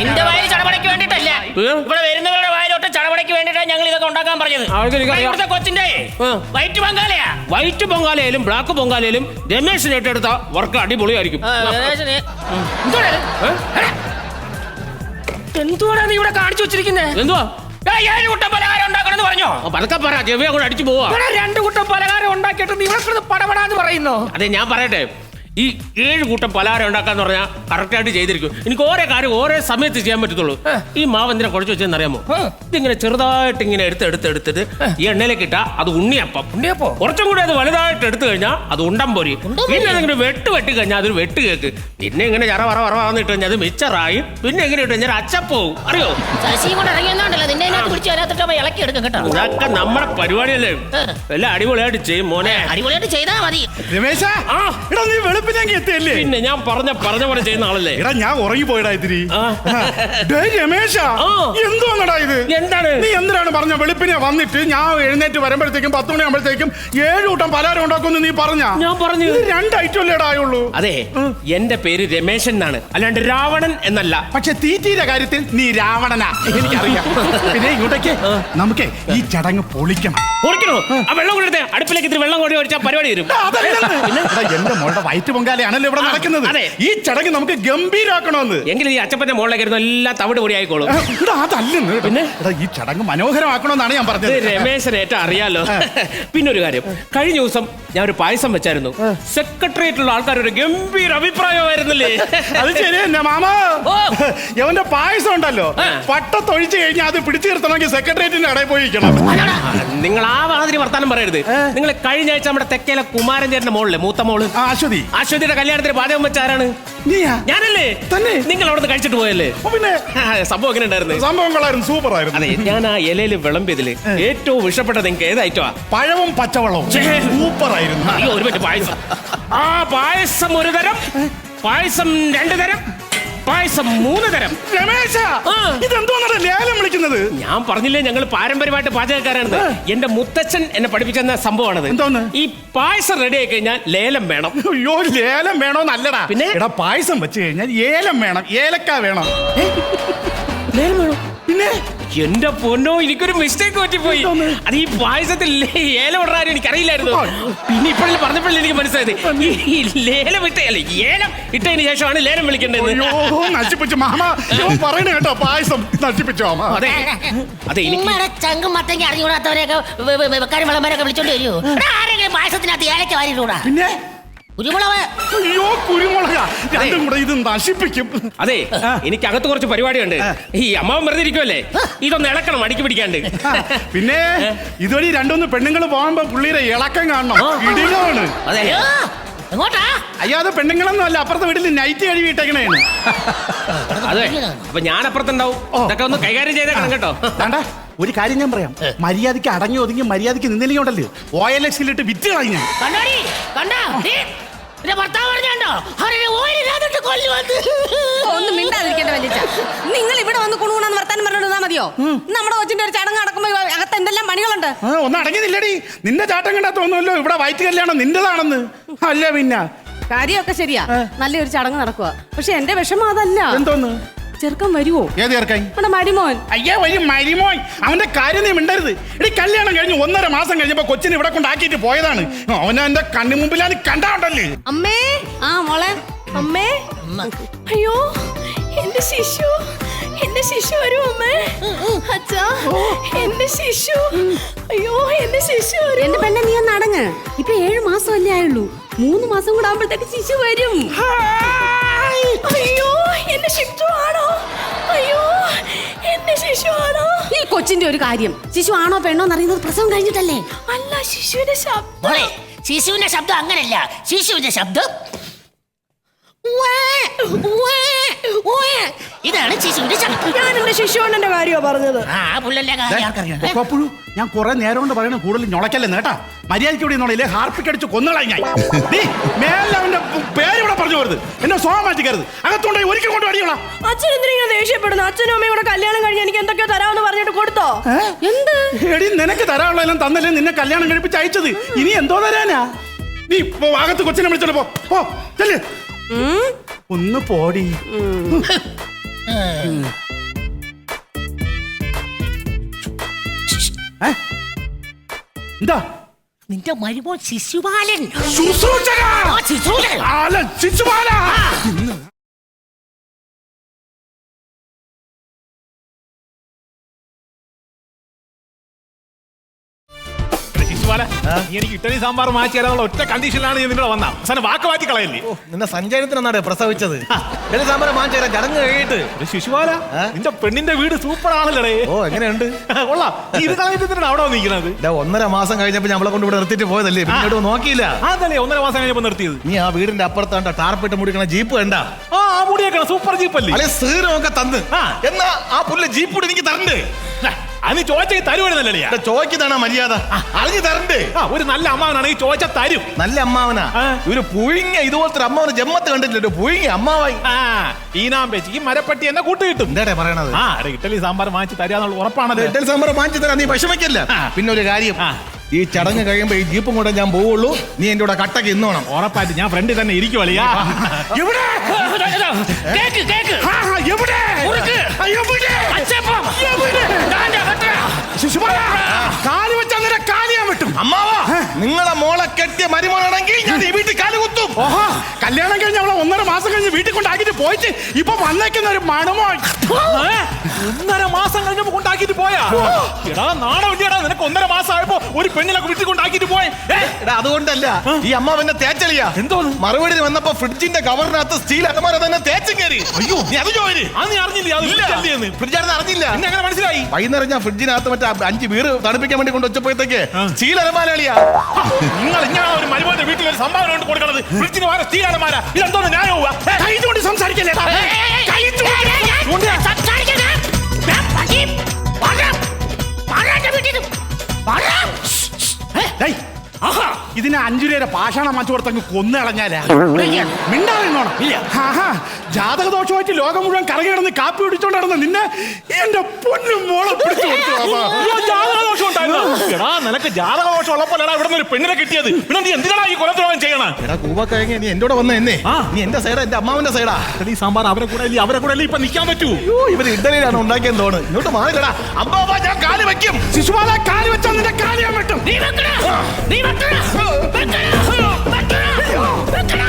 നിന്റെ വായിൽ ചടപടയ്ക്ക് വേണ്ടിട്ടല്ല? ഇവിടെ വരുന്നവരുടെ വായിലോട്ട് ചടപടയ്ക്ക് വേണ്ടിട്ടാണ് ഞങ്ങൾ ഇതൊക്കെ ഉണ്ടാക്കാൻ പറഞ്ഞത്. ഇവിടുത്തെ കൊച്ചിന്റെ വൈറ്റ് പൊങ്കാലയാ വൈറ്റ് പൊങ്കാലയിലും ബ്ലാക്ക് പൊങ്കാലയിലും രമേശിന് ഏറ്റെടുത്ത വർക്ക് അടിപൊളിയായിരിക്കും. എന്തുവാണ് നീ ഇവിടെ കാണിച്ചു വെച്ചിരിക്കുന്നേ? എന്തുവാ? ഏഴ് കുട്ടം പലഹാരം ഉണ്ടാക്കണമെന്ന് പറഞ്ഞോ? പതുക്കെ പറ. ചെവിയെ കൂടെ അടിച്ചു പോവാ. രണ്ട് കുട്ടം പലഹാരം ഉണ്ടാക്കിയിട്ട് നീ ഇവിടെ പടപടാന്ന് പറയുന്നോ? അതെ ഞാൻ പറയട്ടെ. ഈ ഏഴ് കൂട്ടം പലഹാരം ഉണ്ടാക്കാന്ന് പറഞ്ഞാൽ കറക്റ്റായിട്ട് ചെയ്തിരിക്കും. എനിക്ക് ഓരോ കാര്യം ഓരോ സമയത്ത് ചെയ്യാൻ പറ്റത്തുള്ളൂ. ഈ മാവ് എന്തിനാ കുഴച്ച് വെച്ചെന്ന് അറിയാമോ? ഇതിങ്ങനെ ചെറുതായിട്ട് ഇങ്ങനെ എടുത്ത് എടുത്ത് എടുത്തിട്ട് ഈ എണ്ണയിലേക്ക് ഇട്ടാ അത് ഉണ്ണിയപ്പം. ഉണ്ണിയപ്പോ? കുറച്ചും കൂടി അത് വലുതായിട്ട് എടുത്തു കഴിഞ്ഞാൽ അത് ഉണ്ടം പോരി. പിന്നെ അതിങ്ങനെ വെട്ട് വെട്ടി കഴിഞ്ഞാൽ അതൊരു വെട്ട് കേക്ക്. പിന്നെ ഇങ്ങനെ ചറ വറ വറവാന്ന് ഇട്ട് കഴിഞ്ഞാൽ അത് മിച്ചറായി. പിന്നെ എങ്ങനെ ഇട്ട് കഴിഞ്ഞാൽ അച്ചപ്പോവും. അറിയോ? ഇതൊക്കെ നമ്മുടെ പരിപാടിയല്ലേ? എല്ലാം അടിപൊളിയായിട്ട് ചെയ്യും മോനെ. അടിപൊളിയായിട്ട് ചെയ്താൽ മതി. രമേശ ആ. എത്തിയല്ലേ പിന്നെ ഞാൻ പറഞ്ഞ പറഞ്ഞ പോലെ ചെയ്യുന്ന ആളല്ലേ? എടാ ഞാൻ ഉറങ്ങി പോയടാ. ഡേ രമേശ എന്തോന്നടാ ഇത്? എന്താണ്? നീ എന്തിനാണ് പറഞ്ഞ? വെളുപ്പിനെ വന്നിട്ട് ഞാൻ എഴുന്നേറ്റ് വരുമ്പോഴത്തേക്കും പത്ത് മണിയാകുമ്പോഴത്തേക്കും ഏഴ് കൂട്ടം പലഹാരം ഉണ്ടാക്കുമെന്ന് നീ പറഞ്ഞ? ഞാൻ പറഞ്ഞു. രണ്ട് ഐറ്റം അല്ലേടാ ആയുള്ളൂ. അതെ എന്റെ പേര് രമേശൻ എന്നാണ്. അല്ലാണ്ട് രാവണൻ എന്നല്ല. പക്ഷെ തീറ്റയുടെ കാര്യത്തിൽ നീ രാവണനാ എനിക്കറിയാം. പിന്നെ ഇങ്ങോട്ടേക്ക്. നമുക്ക് ഈ ചടങ്ങ് പൊളിക്കണം. പൊളിക്കണോ? ആ. വെള്ളം കൊടുത്തേ അടുപ്പിലേക്ക് ഇത്തിരി വെള്ളം കൂടി ഒഴിച്ചാൽ പരിപാടി വരും. എന്റെ മോളുടെ വയറ്റ് പൊങ്കാലയാണല്ലോ ഇവിടെ നടക്കുന്നത്. അതെ. ഈ ചടങ്ങ് നമുക്ക് ഗംഭീരാക്കണമെന്ന് എങ്കിലും ഈ അച്ചപ്പന്റെ മുകളിലേക്ക് ഇരുന്ന് എല്ലാം തവിട് പൊടി ആയിക്കോളും എടാ, അതല്ലെന്ന് പിന്നെ? എടാ, ഈ ചടങ്ങ് മനോഹരമാക്കണമെന്നാണ് ഞാൻ ഇത് പറഞ്ഞത്. രമേശൻ ഏറ്റവും അറിയാലോ. പിന്നെ ഒരു കാര്യം. കഴിഞ്ഞ ദിവസം ഞാൻ ഒരു പായസം വെച്ചായിരുന്നു. സെക്രട്ടേറിയറ്റിലുള്ള ആൾക്കാർ ഒരു ഗംഭീര അഭിപ്രായമായിരുന്നില്ലേ അത് ശരി തന്നെ മാമ. ഓ. എവന്റെ പായസം ഉണ്ടല്ലോ. ആ. പട്ടത്തൊഴിച്ച് കഴിഞ്ഞാൽ അത് പിടിച്ചു നിർത്തണമെങ്കിൽ സെക്രട്ടേറിയറ്റിന്റെ കടയിൽ പോയി ഇരിക്കണം. നിങ്ങൾ ആ മാതിരി വർത്താനം പറയരുത്. നിങ്ങൾ കഴിഞ്ഞ ആഴ്ച നമ്മുടെ തെക്കേലെ കുമാരൻ ചേട്ടന്റെ മോളിലെ മൂത്ത മോൾ. ആ, അശ്വതി അശ്വതിയുടെ കല്യാണത്തിന് പാചകം വെച്ച ആരാണ്? നീയാ? ഞാനല്ലേ? തന്നെ? നിങ്ങൾ അവിടെ നിന്ന് കഴിച്ചിട്ട് പോയല്ലേ? പിന്നെ? സംഭവം എങ്ങനെ ഉണ്ടായിരുന്നു? സംഭവങ്ങളായിരുന്നു സൂപ്പർ ആയിരുന്നു. അതെ ഞാൻ ആ ഇലയിൽ വിളമ്പിയതിൽ ഏറ്റവും ഇഷ്ടപ്പെട്ടത് നിങ്ങൾക്ക് ഏത് ഐറ്റമാ? പഴവും പച്ചവളവും. സൂപ്പർ ആയിരുന്നു. ഒരു പറ്റ് പായസം. ആ പായസം ഒരു തരം പായസം രണ്ടു തരം പായസം മൂന്ന് തരം. രമേശ. ഇതെന്തോന്നാണ് ലേലം വിളിക്കുന്നത്? ഞാൻ പറഞ്ഞില്ലേ ഞങ്ങൾ പാരമ്പര്യമായിട്ട് പാചകക്കാരാണ് എന്റെ മുത്തച്ഛൻ എന്നെ പഠിപ്പിച്ചെന്ന സംഭവമാണത്. എന്തോന്ന്? ഈ പായസം റെഡി ആയി കഴിഞ്ഞാൽ ലേലം വേണം. അയ്യോ ലേലം വേണോ നല്ലടാ പിന്നെ? എടാ പായസം വെച്ച് കഴിഞ്ഞാൽ ഏലം വേണം. ഏലക്ക വേണം. ലേലം വേണം? പിന്നെ? എന്റെ പൊന്നോ എനിക്കൊരു മിസ്റ്റേക്ക് പറ്റിപ്പോയി? അത് ഈ പായസത്തിൽ ലേല ഏലം ഇടാനും എനിക്കറിയില്ലായിരുന്നു. പിന്നെ ഇപ്പോഴും പറഞ്ഞപ്പോഴല്ലേ എനിക്ക് മനസ്സിലായത്? ഈ ലേലം ഇട്ട അല്ല ഏലം ഇട്ടതിന് ശേഷമാണ് ലേലം വിളിക്കേണ്ടത്. നശിപ്പിച്ചു. മാമ പറയണ കേട്ടോ പായസം നശിപ്പിച്ചു അതെ. അതെ എനിക്ക് ചങ്കും മത്തങ്ങി അറിഞ്ഞുകൂടാത്തവരെയൊക്കെ വെ- വെ- വെ- വെക്കാനും വിളമ്പരൊക്കെ വിളിച്ചോണ്ട് വരുമോ ആരെങ്കിലും പായസത്തിനകത്ത് ഏലക്ക വാരിയിലൂടാ പിന്നെ? കുരുമുളക്. അയ്യോ കുരുമുളക. രണ്ടും കൂടെ ഇത് നശിപ്പിക്കും. അതെ എനിക്ക് അകത്ത് കുറച്ച് പരിപാടിയുണ്ട്. ഈ അമ്മാവൻ വെറുതെ ഇരിക്കുമല്ലേ ഇതൊന്ന് ഇളക്കണം അടിക്ക് പിടിക്കാണ്ട്. പിന്നെ ഇതുവഴി രണ്ടൊന്ന് പെണ്ണുങ്ങൾ പോകുമ്പോ പുള്ളിയുടെ ഇളക്കം കാണണം. ഇടികളാണ് അതെ. അയ്യോ എങ്ങോട്ടാ? അയ്യോ അത് പെണ്ണുങ്ങളൊന്നും അല്ല. അപ്പുറത്തെ വീട്ടിൽ നൈറ്റ് കഴുകിയിട്ടേക്കണേണ് അതെ. അപ്പൊ ഞാൻ അപ്പുറത്തുണ്ടാവും ഇതൊക്കെ ഒന്ന് കൈകാര്യം ചെയ്തേക്കണം കേട്ടോ. വേണ്ട ഒരു കാര്യം ഞാൻ പറയാം. മര്യാദയ്ക്ക് അടങ്ങി ഒതുങ്ങി മര്യാദയ്ക്ക് നിന്നില്ലെങ്കിൽ ഉണ്ടല്ലോ. ഓ എൽ എക്സിലിട്ട് വിറ്റ് കളഞ്ഞു കണ്ടോടി കണ്ടോ എന്റെ ഭർത്താവ് പറഞ്ഞോ അവരെ ഓയിലില്ലാതിട്ട് കൊല്ലുവന്ന് ഒന്ന് മിണ്ടാതിരിക്കേണ്ട വലിച്ച നിങ്ങൾ ഇവിടെ വന്ന് കുണുകുണെന്ന് വർത്താനം പറഞ്ഞിരുന്നാ മതിയോ? നമ്മുടെ കൊച്ചിന്റെ ഒരു ചടങ്ങ് നടക്കുമ്പോ അകത്ത് എന്തെല്ലാം പണികളുണ്ട്? ഒന്നും അടങ്ങിയില്ലടി അടങ്ങിയതില്ലടി. നിന്റെ ചാട്ടം കണ്ടാ തോന്നുമല്ലോ ഇവിടെ വയറ്റ് കല്യാണം നിന്റേതാണെന്ന്. അല്ല പിന്നെ. കാര്യമൊക്കെ ശരിയാ. നല്ലൊരു ചടങ്ങ് നടക്കുക പക്ഷെ എന്റെ വിഷമം അതല്ല. എന്തോന്ന്? ചെറുക്കം വരുവോ? ഏത് ചേർക്കായി നമ്മുടെ മരുമോൻ. അയ്യാ വഴി മരിമോൻ. അവന്റെ കാര്യം നീ മിണ്ടരുത്. എടി കല്യാണം കഴിഞ്ഞ് ഒന്നര മാസം കഴിഞ്ഞപ്പോ കൊച്ചിനെ ഇവിടെ കൊണ്ടാക്കിട്ട് പോയതാണ്. അവനെ എന്റെ കണ്ണു മുമ്പിലാണ് കണ്ടാണ്ടല്ലേ? അമ്മേ ആ മോളെ അമ്മേ. അയ്യോ എന്റെ ശിശു എന്റെ ശിശു വരും അമ്മേ? അച്ഛാ എന്റെ ശിശു. അയ്യോ എന്റെ ശിശു വരും എന്റെ പെണ്ണെ നീ ഒന്ന് അടങ്ങ്. ഇപ്പൊ ഏഴു മാസം അല്ലേ ആയുള്ളൂ. മൂന്ന് മാസം കൂടെ ആകുമ്പോഴത്തേക്ക് ശിശു വരും. അയ്യോ കൊച്ചിന്റെ ഒരു കാര്യം. ശിശു ആണോ പെണ്ണോ എന്നറിയുന്നത് പ്രസവം കഴിഞ്ഞിട്ടല്ലേ? അല്ല ശിശുവിന്റെ ശബ്ദം. മോളെ ശിശുവിന്റെ ശബ്ദം അങ്ങനല്ല. ശിശുവിന്റെ ശബ്ദം. ഉവ്വേ, ഉവ്വേ, ഉവ്വേ. ഇതാണ് ശിശുവിന്റെ ശബ്ദം. ഞാൻ എന്റെ ശിശുവണ്ണന്റെ കാര്യമാ പറഞ്ഞത്. ആ പുള്ളല്ലേ കാര്യം ആർക്കറിയാം ഏ? ഞാൻ കുറെ നേരം കൊണ്ട് പറയണ കൂടുതൽ ഞൊളക്കല്ലേ നേട്ടാ മര്യാദയ്ക്ക് ഇവിടെ നോളില്ലേ ഹാർപ്പിക്ക് അടിച്ച് കൊന്നുകളായി ഞാൻ. നീ മേലെ അവന്റെ പേര് ഇവിടെ പറഞ്ഞു വരുത് എന്നെ സ്വഭാവം മാറ്റിക്കരുത്. അകത്തുണ്ടായി ഒരിക്കലും കൊണ്ട് അടിയോളാം അച്ഛൻ എന്തിനാ ദേഷ്യപ്പെടുന്നു? അച്ഛനും അമ്മയും കൂടെ കല്യാണം കഴിഞ്ഞ് എനിക്ക് എന്തൊക്കെയോ തരാമെന്ന് പറഞ്ഞിട്ട് കൊടുത്തോ? എന്ത്? എടി നിനക്ക് തരാനുള്ളതെല്ലാം തന്നല്ലേ നിന്നെ കല്യാണം കഴിപ്പിച്ച് അയച്ചത്? ഇനി എന്തോ തരാനാ? നീ ഇപ്പൊ അകത്ത് കൊച്ചിനെ വിളിച്ചോണ്ട് പോ. പോ ചെല്ല്. ഒന്ന് പോടി? എന്താ? നിന്റെ മരുമോൻ ശിശുപാലൻ. ശുശ്രൂഷകൻ ആ ശിശുപാലൻ. അല്ല ശിശുപാല! നീ എനിക്ക് ഇറ്റലി സാമ്പാർ മാറ്റി തരാനുള്ള ഒറ്റ കണ്ടീഷനിലാണ് ഞാൻ നിന്നോട് വന്ന അവസാനം വാക്ക് മാറ്റി കളയല്ലേ? ഓ, നിന്നെ സഞ്ചാരത്തിനാണ് പ്രസവിച്ചത്. ഇറ്റലി സാമ്പാർ മാറ്റി തരാൻ ചടങ്ങ് കഴിയിട്ട്. ഒരു ശിശുപാല നിന്റെ പെണ്ണിന്റെ വീട് സൂപ്പർ ആണല്ലേ ഓ എങ്ങനെയുണ്ട്? കൊള്ളാം. നീ ഇത് അവിടെ വന്നിരിക്കുന്നത്? ഇല്ല, ഒന്നര മാസം കഴിഞ്ഞപ്പോ നമ്മളെ കൊണ്ട് ഇവിടെ നിർത്തിട്ട് പോയതല്ലേ? പിന്നീട് നോക്കിയില്ല. അതല്ലേ ഒന്നര മാസം കഴിഞ്ഞപ്പോ നിർത്തിയത്. നീ ആ വീടിന്റെ അപ്പുറത്താണ്ട ടാർപ്പിട്ട് മുടിക്കണ ജീപ്പ് കണ്ട? ആ ആ മുടിയൊക്കെ സൂപ്പർ ജീപ്പ് അല്ലേ അല്ലെ സീറൊക്കെ തന്ന്. എന്നാ ആ പുല്ല് ജീപ്പ് കൂടി എനിക്ക് തരണ്ടേ? അത് ചോദിച്ചാൽ തരുവാണെന്നല്ലേ ചോദിക്കുന്നതാണ് മര്യാദ? അറിഞ്ഞു തരണ്ടേ? ആ ഒരു നല്ല അമ്മാവനാണ് ഈ ചോദിച്ച തരും. നല്ല അമ്മാവനാ? ആ. ഒരു പുഴുങ്ങ ഇതുപോലത്തെ അമ്മാവന് ജമ്മത്ത് കണ്ടിട്ടില്ല പുഴുങ്ങ അമ്മാവായി. ആ ഈനാമ്പേച്ചി ഈ മരപ്പട്ടി എന്നെ കൂട്ട് കിട്ടും. എന്താടേ പറയണത്? ആ എടാ, ഇഡ്ഡലി സാമ്പാർ മാറ്റി തരാന്നുള്ള ഉറപ്പാണ് ഡൽഹി സാമ്പാർ വാങ്ങിച്ചു തരാം നീ വിഷമിക്കല്ല. ആ. പിന്നെ ഒരു കാര്യം. ആ. ഈ ചടങ്ങ് കഴിയുമ്പോ ഈ ജീപ്പും കൂടെ ഞാൻ പോവുള്ളൂ. നീ എന്റെ കൂടെ കട്ടക്ക് ഇന്നോണം ഉറപ്പായിട്ട് ഞാൻ ഫ്രണ്ടിൽ തന്നെ ഇരിക്കുവളിയാ എവിടെ? Cake cake. ആ, എവിടെ? മുറുക്ക്. ആ, എവിടെ? അച്ചപ്പം. എവിടെ? ദാണ്ടെ വെട്ടടാ. ശിശുപാല. കാൽ വെച്ച അങ്ങനെ കാലിയാൻ വിട്ടും അമ്മാവാ നിങ്ങളെ മോളെ കെട്ടിയ മരുമോനാണെങ്കിൽ ഞാൻ ഈ വീട്ടിൽ കാലുകുത്തും. ഓഹോ കല്യാണം കഴിഞ്ഞ അവളെ ഒന്നര മാസം കഴിഞ്ഞ് വീട്ടിൽ കൊണ്ടാക്കിട്ട് പോയിട്ട് ഇപ്പൊ വന്നേക്കുന്ന ഒരു മണമോ? ഒന്നര മാസം കഴിഞ്ഞപ്പോ കൊണ്ടാക്കിട്ട് പോയാ? എടാ ഇല്ലടാ നിനക്ക് ഒന്നര മാസം ആയപ്പോ ഒരു പെണ്ണിനൊക്കെ വീട്ടിൽ കൊണ്ടാക്കിട്ട് പോയി? എടാ അതുകൊണ്ടല്ല ഈ അമ്മ പിന്നെ തേച്ചളിയാ എന്തോ മറുപടി വന്നപ്പോ ഫ്രിഡ്ജിന്റെ കവറിനകത്ത് സ്റ്റീൽ അലമാര തന്നെ തേച്ചും കയറി അയ്യോ നീ അത് ജോലി അത് നീ അറിഞ്ഞില്ല അത്. ഫ്രിഡ്ജാണെന്ന് അറിഞ്ഞില്ല പിന്നെ എങ്ങനെ മനസ്സിലായി വൈകുന്നേരം ഞാൻ ഫ്രിഡ്ജിനകത്ത് മറ്റേ അഞ്ച് വീട് തണുപ്പിക്കാൻ വേണ്ടി കൊണ്ട് വെച്ചപ്പോഴത്തേക്ക് സ്റ്റീൽ അലമാരളിയാ നിങ്ങൾ ഇങ്ങനെ ഒരു മരുമോന്റെ വീട്ടിൽ ഒരു സംഭാവന കൊണ്ട് കൊടുക്കണത് ഫ്രിഡ്ജിന് വേറെ സ്റ്റീലാണമാരാ ഇതെന്തോന്ന് ന്യായവുക കൈ കൊണ്ട് സംസാരിക്കല്ലേ ഏയ്, ഏയ്, ഏയ്, ഡേയ്, ആഹാ. ഇതിനെ അഞ്ചു രൂപയുടെ പാഷാണ മാറ്റി കൊടുത്തങ്ങ് കൊന്നു കളഞ്ഞാലാ. ഇല്ല. ആഹാ. ജാതക ദോഷമായിട്ട് ലോകം മുഴുവൻ കറങ്ങി കിടന്ന് കാപ്പി പിടിച്ചോണ്ട് നടന്ന നിന്നെ എന്റെ പൊന്നും മോളെ പിടിച്ചു. ജാതകദോഷം ഉണ്ടായിരുന്നോ? എടാ നിനക്ക് ജാതകദോഷം ഉള്ളപ്പോഴാണ് ഇവിടെ നിന്ന് ഒരു പെണ്ണിനെ കിട്ടിയത് പിന്നെ നീ എന്തിനാണ് ഈ കൊലദ്രോഹം ചെയ്യണം എടാ കൂവ കഴിഞ്ഞ നീ എന്റെ കൂടെ വന്ന എന്നെ ആ. നീ എന്റെ സൈഡാ എന്റെ അമ്മാവന്റെ സൈഡാ ഈ സാമ്പാർ അവരെ കൂടെ അല്ലേ അവരെ കൂടെ അല്ലേ ഇപ്പൊ നിൽക്കാൻ പറ്റൂ അയ്യോ ഇവർ ഇഡലിയിലാണ് ഉണ്ടാക്കിയെന്ന് തോന്നുന്നു ഇങ്ങോട്ട് മാറിക്കടാ അമ്മാവ ഞാൻ കാൽ വെക്കും ശിശുപാല കാൽ വെച്ചാൽ നിന്റെ കാലിയാൻ വെട്ടും നീ വെക്കടാ. നീ. വെക്കടാ. വെക്കടാ. വെക്കടാ.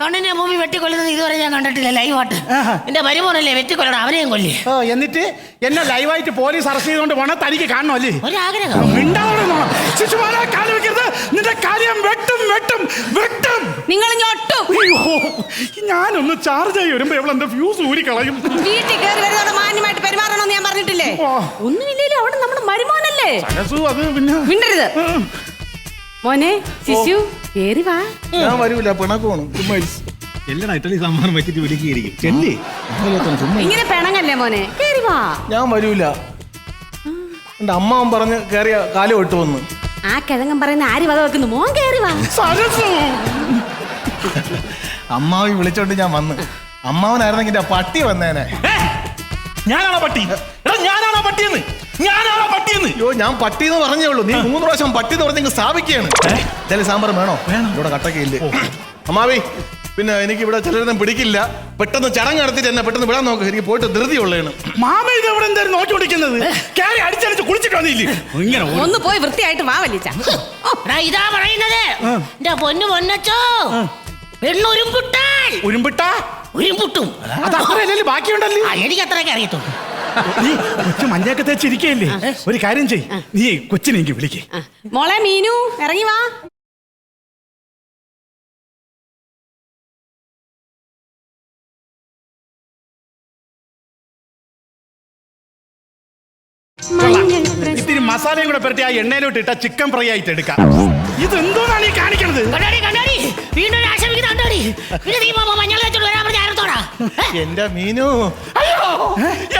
കണ്ണിന്റെ ഭൂമി വെട്ടിക്കൊല്ലുന്നത് ഇതുവരെ ഞാൻ കണ്ടിട്ടില്ല ലൈവായിട്ട്. എന്റെ മരുമോനല്ലേ വെട്ടിക്കൊല്ലണം അവനെയും കൊല്ലി. ഓ എന്നിട്ട് എന്നെ ലൈവായിട്ട് പോലീസ് അറസ്റ്റ് ചെയ്തുകൊണ്ട് പോണ തനിക്ക് കാണണമല്ലേ ഒരാഗ്രഹം. മിണ്ടാതെ കാൽ വെക്കരുത്. നിന്റെ കാര്യം വെട്ടും വെട്ടും വെട്ടും. നിങ്ങൾ ഞാനൊന്ന് ചാർജ് ആയി വരുമ്പോ എവിടെ എന്റെ ഫ്യൂസ് ഊരി കളയും. വീട്ടിൽ കയറി വരുന്നതോടെ മാന്യമായിട്ട് പെരുമാറണമെന്ന് ഞാൻ പറഞ്ഞിട്ടില്ലേ. ഒന്നുമില്ലല്ലോ അവിടെ നമ്മുടെ മരുമോനല്ലേ? അത് പിന്നെ മിണ്ടരുത്. മോനെ ശിശു കേറി വാ. ഞാൻ വരൂല പിണക്കോണം ചുമ്മാ. എല്ലടാ ഇറ്റലി സാമ്പാർ വെച്ചിട്ട് വിളിക്കുകയായിരിക്കും ചെല്ലി. ഇങ്ങനെ പിണങ്ങല്ലേ മോനെ? കേറി വാ. ഞാൻ വരൂല. എന്റെ അമ്മാവൻ പറഞ്ഞ് കേറിയ കാലം വിട്ടു വന്ന് ആ കിഴങ്ങൻ പറയുന്ന ആര് വക വെക്കുന്നു? മോൻ കേറി വാ. അമ്മാവി വിളിച്ചോണ്ട് ഞാൻ വന്ന്. അമ്മാവനായിരുന്നെങ്കിൽ പട്ടി വന്നേനെ. ഞാനാണോ പട്ടി? ഞാനാണോ പട്ടിയെന്ന്? ഞാനാണോ പട്ടിയെന്ന്? അയ്യോ ഞാൻ പട്ടി എന്ന് പറഞ്ഞേ ഉള്ളൂ. നീ മൂന്ന് പ്രാവശ്യം പട്ടി എന്ന് പറഞ്ഞെങ്കിൽ സ്ഥാപിക്കുകയാണ്. ചില സാമ്പാർ വേണോ? ഇവിടെ കട്ടക്കയില്ല അമ്മാവി പിന്നെ എനിക്ക് ഇവിടെ ചിലരൊന്നും പിടിക്കില്ല. പെട്ടെന്ന് ചടങ്ങ് നടത്തിട്ട് എന്നെ പെട്ടെന്ന് വിടാൻ നോക്ക്. എനിക്ക് പോയിട്ട് ധൃതി ഉള്ളതാണ്. മാമ ഇത് ഇവിടെ എന്തായാലും നോക്കിക്കൊണ്ടിരിക്കുന്നത് കാരി അടിച്ചടിച്ച് കുളിച്ചിട്ട് വന്നില്ലേ? ഇങ്ങനെ ഒന്ന് പോയി വൃത്തിയായിട്ട് വാ വലിച്ച. ഇതാ പറയുന്നത്. എന്റെ പൊന്നു പൊന്നച്ചോ. പെണ്ണുരുമ്പുട്ടാൽ ഉരുമ്പിട്ട? ഉരുമ്പുട്ടും. അത് അത്രയല്ലേ ബാക്കിയുണ്ടല്ലേ? എനിക്ക് അത്രയൊക്കെ അറിയത്തുള്ളൂ. നീ കൊച്ചു മഞ്ഞയൊക്കെ തേച്ചിരിക്കയല്ലേ ഒരു കാര്യം ചെയ്. നീ കൊച്ചിനെ എനിക്ക് വിളിക്കേ. മോളെ മീനു ഇറങ്ങി വാ. ഇത്തിരി മസാലയും കൂടെ പെരട്ടി ആ എണ്ണയിലോട്ട് ഇട്ട ചിക്കൻ ഫ്രൈ ആയിട്ട് എടുക്കാം. ഇത് എന്തോന്നാണ് ഈ കാണിക്കണത്? വീണ്ടും എന്റെ മീനു. അയ്യോ!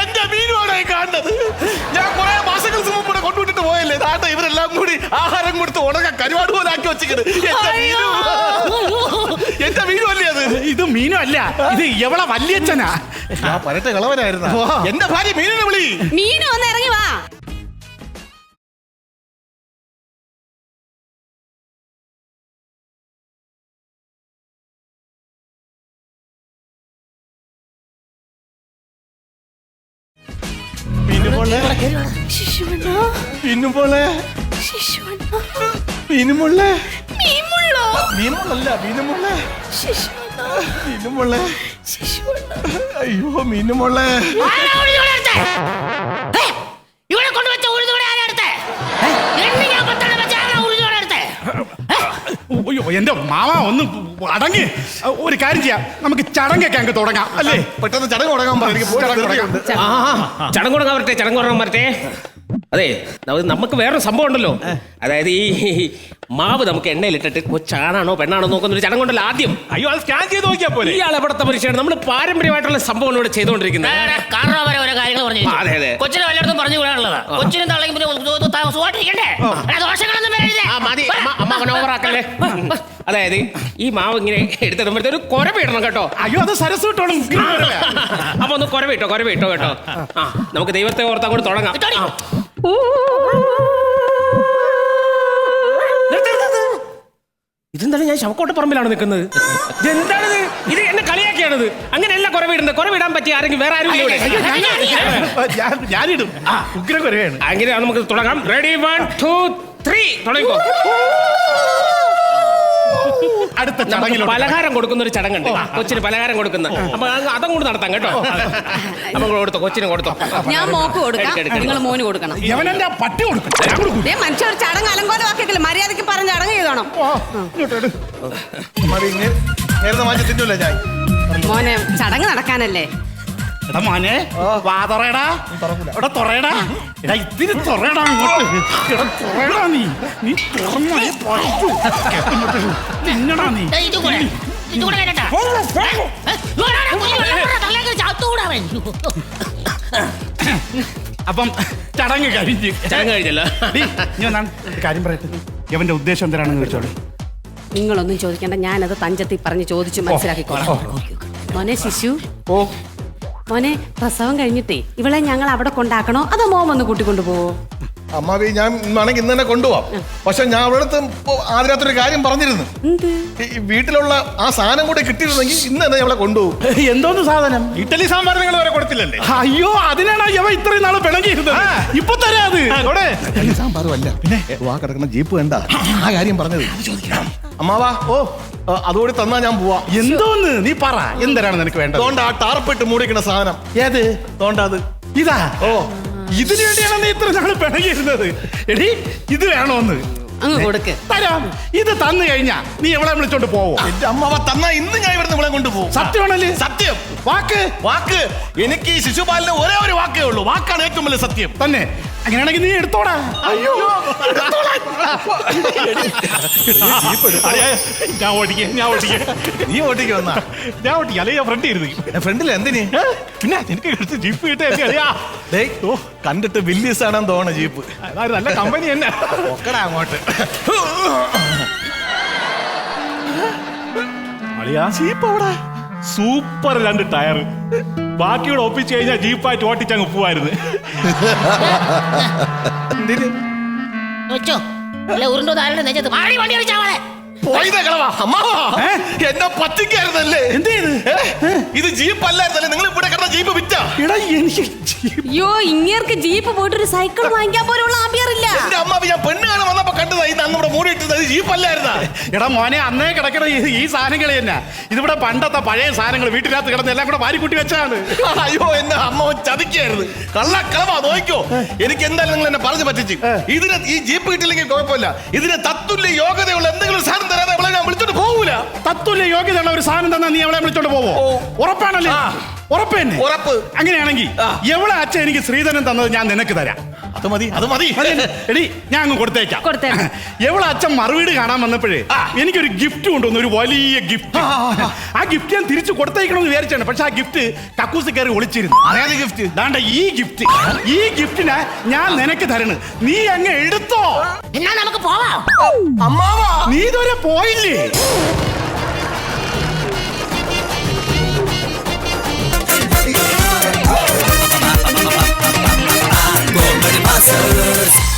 എന്റെ മീനുമാണ് ആണ് കാണുന്നത്. ഞാൻ കുറെ മാസങ്ങൾ മുമ്പ് ഇവിടെ കൊണ്ടുവിട്ടിട്ട് പോയല്ലേ? താട്ട ഇവരെല്ലാം കൂടി ആഹാരം കൊടുത്ത് ഉണക്ക കരുവാട് പോലെ ആക്കി വെച്ചിട്ട് എന്റെ മീനു. എന്റെ മീനു അല്ലേ അത്? ഇത് മീനു അല്ല ഇത് എവളെ വല്യച്ഛനാ? പരട്ടെ കളവനായിരുന്ന എന്റെ ഭാര്യ മീനിനെ വിളി. മീനു ഒന്ന് ഇറങ്ങി വാ. പിന്നുമോളെ മീനുമുള്ളേ പിന്നുമോളെ മീമുള്ളോ മീനുമോളല്ല മീനുമോളെ. ശിശുവണ്ണ. മീനുമോളെ. ശിശുവണ്ണ. അയ്യോ ഇവിടെ കൊണ്ടുവച്ച ആരാ എടുത്തേ? എണ്ണി ഞാൻ വെച്ച ആരാ ഉഴുതുവട എടുത്തേ? അയ്യോ എന്റെ മാമ ഒന്ന് അടങ്ങി. ഒരു കാര്യം ചെയ്യാം. നമുക്ക് ചടങ്ങൊക്കെ അങ്ങ് തുടങ്ങാം അല്ലേ? പെട്ടെന്ന് ചടങ്ങ് തുടങ്ങാൻ പറഞ്ഞു ചടങ്ങ് തുടങ്ങാൻ വരട്ടെ ചടങ്ങ് തുടങ്ങാൻ വരട്ടെ. അതെ നമുക്ക് വേറൊരു സംഭവം ഉണ്ടല്ലോ. അതായത് ഈ മാവ് നമുക്ക് എണ്ണയിലിട്ടിട്ട് കൊച്ചാണാണോ പെണ്ണാണോ നോക്കുന്ന ഒരു ചടങ്ങുണ്ടല്ലോ ആദ്യം. അയ്യോ അത് സ്കാൻ ചെയ്ത് നോക്കിയാൽ പോലെ ഇയാൾ എവിടത്തെ പരീക്ഷയാണ് നമ്മൾ പാരമ്പര്യമായിട്ടുള്ള സംഭവം ഇവിടെ ചെയ്തുകൊണ്ടിരിക്കുന്നത് വേറെ കാരണം വരെ ഓരോ കാര്യങ്ങൾ പറഞ്ഞു. അതെ, അതെ. കൊച്ചിനെ വല്ലയിടത്തും പറഞ്ഞു വിടാനുള്ളതാ കൊച്ചിനും അതായത് ഈ മാവ് ഇങ്ങനെ എടുത്തിടുമ്പോഴത്തെ ഒരു കുരവിടണം കേട്ടോ. അയ്യോ അത് സരസ് വിട്ടോളും. അപ്പൊ ഒന്ന് കുരവിട്ടോ കുരവിട്ടോ കേട്ടോ. ആ. നമുക്ക് ദൈവത്തെ ഓർത്ത് അങ്ങോട്ട് തുടങ്ങാം. ഇതെന്താണ് ഞാൻ ശവക്കോട്ട പറമ്പിലാണ് നിൽക്കുന്നത്? ഇതെന്താണിത്? ഇത് എന്നെ കളിയാക്കിയാണിത്. അങ്ങനെയല്ല കുറവിടുന്നത് കുറവിടാൻ പറ്റിയ ആരെങ്കിലും വേറെ ആരും ഞാനിടും. ഉഗ്ര കുറയാണ് അങ്ങനെയാണ് നമുക്ക് തുടങ്ങാം. റെഡി വൺ ടു ത്രീ തുടങ്ങിക്കോ. അടുത്ത ചടങ്ങിലോട്ട് പലഹാരം കൊടുക്കുന്ന ഒരു ചടങ്ങുണ്ട് കൊച്ചിന് പലഹാരം കൊടുക്കുന്ന. അപ്പൊ അങ്ങ് അതും കൂടി നടത്താം കേട്ടോ. അപ്പൊ കൊടുത്തോ? കൊച്ചിന് കൊടുത്തോ? ഞാൻ മോക്ക് കൊടുക്കാം. നിങ്ങൾ മോന് കൊടുക്കണം. യവനെന്റെ പട്ടി കൊടുക്കും? ഞാൻ കൊടുക്കും. ദേ മനുഷ്യ ഒരു ചടങ്ങ് അലങ്കോലമാക്കിയിട്ടില്ല മര്യാദയ്ക്ക് പറഞ്ഞ ചടങ്ങ് ചെയ്തോണം. നേരത്തെ മാറ്റി തിന്നൂല ഞാൻ മോനെ ചടങ്ങ് നടക്കാനല്ലേ? എടാ മോനെ വാതറയടാ എടാ തുറയടാ. എടാ ഇത്തിരി തുറയടാ അങ്ങോട്ട്. എടാ തുറയടാ നീ. നീ തുറന്നേ ഇങ്ങോട്ട്. തിന്നടാ നീ. അപ്പം ചടങ്ങ് കഴിഞ്ഞു. ചടങ്ങ് കഴിഞ്ഞല്ലോ. ഞാൻ കാര്യം പറയട്ടെ? ഇവന്റെ ഉദ്ദേശം എന്തിനാണെന്ന് ചോദിച്ചോളൂ. നിങ്ങളൊന്നും ചോദിക്കേണ്ട. ഞാനത് തഞ്ചത്തിൽ പറഞ്ഞ് ചോദിച്ചു മനസ്സിലാക്കിക്കോളാം. മോനെ ശിശു. ഓ. മോനെ പ്രസവം കഴിഞ്ഞിട്ടേ ഇവളെ ഞങ്ങൾ അവിടെ കൊണ്ടാക്കണോ അതോ മോൻ വന്ന് കൂട്ടിക്കൊണ്ടു പോവോ അമ്മാവി ഞാൻ വേണമെങ്കിൽ ഇന്ന് തന്നെ കൊണ്ടുപോവാം. പക്ഷെ ഞാൻ അവിടെ അതിനകത്തൊരു കാര്യം പറഞ്ഞിരുന്നു. ഈ വീട്ടിലുള്ള ആ സാധനം കൂടി കിട്ടിയിരുന്നെങ്കിൽ ഇന്ന് തന്നെ അവളെ കൊണ്ടുപോകും എന്തോന്ന് സാധനം? ഇഡലി സാമ്പാർ നിങ്ങൾ വരെ കൊടുത്തില്ലല്ലേ? അയ്യോ അതിനാണ് ഇവ ഇത്രയും നാൾ പിണങ്ങിയിരുന്നത്? ഇപ്പൊ തരാ അത്. സാമ്പാറും അല്ല. പിന്നെ? വാ കിടക്കുന്ന ജീപ്പ് വേണ്ട ആ കാര്യം പറഞ്ഞത്. അമ്മാവാ ഓ. അതുകൂടി തന്നാ ഞാൻ പോവാ. എന്തോന്ന്? നീ പറ. എന്തരാണ് നിനക്ക് വേണ്ടത്? തോണ്ട ആ ടാർപ്പിട്ട് മൂടിക്കുന്ന സാധനം. ഏത്? അതുകൊണ്ട് അത്. ഇതാ? ഓ. ഇതിനു വേണ്ടിയാണ് നീ ഇത്ര നാൾ പിണങ്ങിയിരുന്നത്. എടി ഇത് വേണോന്ന്? അങ്ങ് കൊടുക്ക്. തരാം. ഇത് തന്നു കഴിഞ്ഞാ നീ എവിടെ വിളിച്ചോണ്ട് പോവോ? എന്റെ അമ്മ തന്നാ ഇന്ന് ഞാൻ ഇവിടുന്ന് ഇവിടെ കൊണ്ടുപോകും. സത്യമാണല്ലേ? സത്യം. വാക്ക്. വാക്ക്. എനിക്ക് ഈ ശിശുപാലിന് ഒരേ ഒരു വാക്കേ ഉള്ളൂ. വാക്കാണ് ഏറ്റവും വലിയ സത്യം. തന്നെ. അങ്ങനെയാണെങ്കിൽ നീ എടുത്തോടാ. അയ്യോ. ഞാൻ ഓടിക്കേ ഞാൻ ഓടിക്കേ. നീ ഓട്ടിക്ക് വന്നാ. ഞാൻ ഓടിക്കാം. അല്ലെങ്കിൽ ഞാൻ ഫ്രണ്ട് ഇരുന്നു ഫ്രണ്ടിൽ എന്തിന്? പിന്നെ എനിക്ക് എടുത്ത് ജീപ്പ് കിട്ടിയ അറിയാ ഡേയ്, ഓ. കണ്ടിട്ട് വില്യസ് ആണെന്ന് തോന്നുന്നു ജീപ്പ് അതായത് നല്ല കമ്പനി തന്നെ. ഒക്കടാ അങ്ങോട്ട്. അളിയാ. ജീപ്പ് അവിടെ സൂപ്പർ രണ്ട് ടയർ. ബാക്കിയോട് ഒപ്പിച്ചു കഴിഞ്ഞാൽ ജീപ്പായിട്ട് ഓട്ടിച്ചങ്ങ് പോവായിരുന്നു. വെച്ചോ. അല്ല ഉരുണ്ടോ താരുടെ നെഞ്ചത്ത്. മാറി വണ്ടി അമ്മാവാ എന്നെ പറ്റിക്കായിരുന്നല്ലേ? എന്ത് ചെയ്ത്? ഏ? ഇത് ജീപ്പ് അല്ലായിരുന്നല്ലേ? നിങ്ങൾ ഇവിടെ കിടന്ന ജീപ്പ് വിറ്റ? എടാ എനിക്ക് അയ്യോ ഇങ്ങേർക്ക് ജീപ്പ് പോയിട്ട് ഒരു സൈക്കിൾ വാങ്ങിക്കാൻ പോലുള്ള ആമ്പിയറില്ല എന്റെ അമ്മാവ് ഞാൻ പെണ്ണ് കാണാൻ വന്നപ്പോ കണ്ടതാ ഇത് അന്ന് ഇവിടെ മൂടിയിട്ടത് ജീപ്പ് അല്ലായിരുന്നാ? എടാ മോനെ അന്നേ കിടക്കണ ഈ- ഈ സാധനങ്ങൾ തന്നെ. ഇതിവിടെ പണ്ടത്തെ പഴയ സാധനങ്ങൾ വീട്ടിനകത്ത് കിടന്ന് എല്ലാം കൂടെ വാരിക്കൂട്ടി വെച്ചാണ് അയ്യോ എന്നെ അമ്മ ചതിക്കായിരുന്നു. കള്ള കളവാ നോക്കിക്കോ എനിക്ക് എന്തായാലും നിങ്ങൾ എന്നെ പറഞ്ഞു പറ്റിച്ചു. ഇതിന് ഈ ജീപ്പ് കിട്ടില്ലെങ്കിൽ കുഴപ്പമില്ല. ഇതിന് തത്തുല്യ യോഗ്യതയുള്ള എന്തെങ്കിലും സാധനം തരാതെ അവളെ ഞാൻ വിളിച്ചോണ്ട് പോകൂല തത്തുല്യ യോഗ്യതയുള്ള ഒരു സാധനം തന്നാ നീ അവളെ വിളിച്ചോണ്ട് പോവോ? ഉറപ്പാണല്ലേ? ഉറപ്പ് തന്നെ ഉറപ്പ്. അങ്ങനെയാണെങ്കിൽ എവിടെ അച്ഛൻ എനിക്ക് ശ്രീധരൻ തന്നത് ഞാൻ നിനക്ക് തരാം. അത് മതി അത് മതി. എടി ഞാൻ അങ്ങ് കൊടുത്തേക്കാം. കൊടുത്തേക്കാം. എവിടെ അച്ഛൻ മറുവീട് കാണാൻ വന്നപ്പോഴേ എനിക്കൊരു ഗിഫ്റ്റ് കൊണ്ടുവന്നു ഒരു വലിയ ഗിഫ്റ്റ് ആ ഗിഫ്റ്റ് ഞാൻ തിരിച്ചു കൊടുത്തേക്കണമെന്ന് വിചാരിച്ചാണ്. പക്ഷെ ആ ഗിഫ്റ്റ് കക്കൂസ് കയറി ഒളിച്ചിരുന്നു. അതായത് ഗിഫ്റ്റ് ദാണ്ട ഈ ഗിഫ്റ്റ് ഈ ഗിഫ്റ്റിനെ ഞാൻ നിനക്ക് തരണ് നീ അങ്ങ് എടുത്തോ. എന്നാ നമുക്ക് പോവാ. അമ്മാവാ? നീ ഇതുവരെ പോയില്ലേ? Monsters.